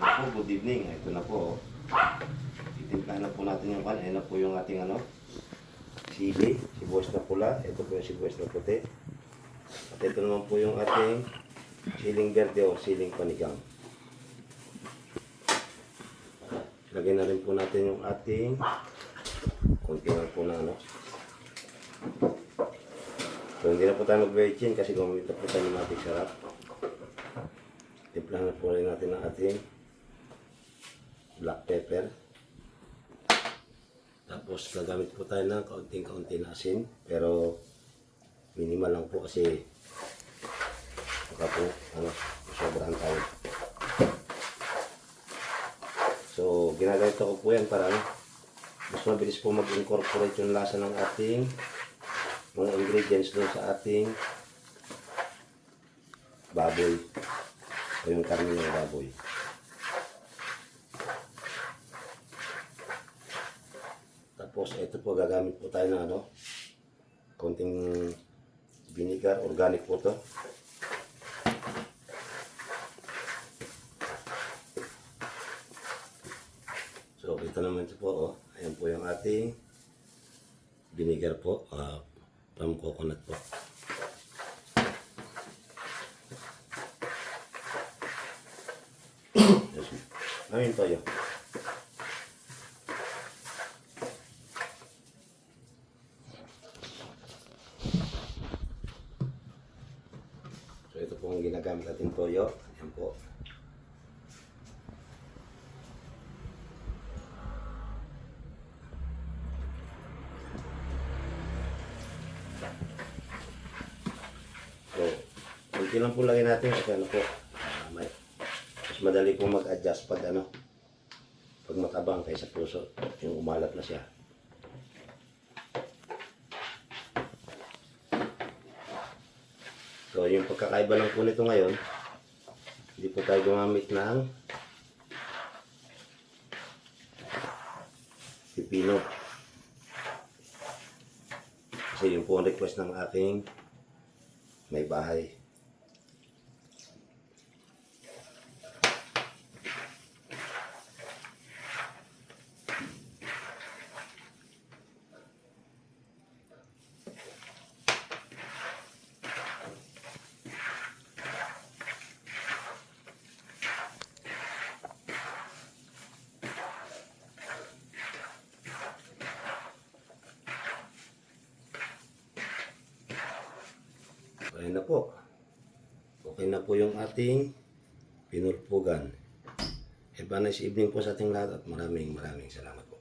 po, good evening. Ito na po. Itimplahan na po natin yung pan. Ayan na po yung ating ano, sili, sibuyas na pula. Ito po yung sibuyas na puti. At ito naman po yung ating siling verde o siling panigang. Lagyan na rin po natin yung ating konti lang po na ano. So hindi na po tayo mag-virgin kasi gumamit na po tayo ng ating sarap. Timplahan na po rin natin ang ating black pepper. Tapos gagamit po tayo ng kaunting-kaunti na asin. Pero minimal lang po kasi baka po ano, sobrahan tayo. So ginagamit ko po yan para ano, mas mabilis po mag-incorporate yung lasa ng ating mga ingredients doon sa ating baboy o yung karne ng baboy. Tapos ito po gagamit po tayo ng ano, konting vinegar, organic po to. So ito naman ito po, oh. ayan po yung ating vinegar po, ah, from coconut po. Ayun tayo. Ang ginagamit natin toyo. Ayan po. So, kunti lang po lagyan natin kasi ano po, ah, may, mas madali po mag-adjust pag ano, pag matabang kaysa puso, yung umalat na siya. So, yung pagkakaiba lang po nito ngayon, hindi po tayo gumamit ng pipino. Kasi yun po ang request ng aking may bahay. Ayun na po. Okay na po yung ating pinurpugan. Have a nice evening po sa ating lahat at maraming maraming salamat po.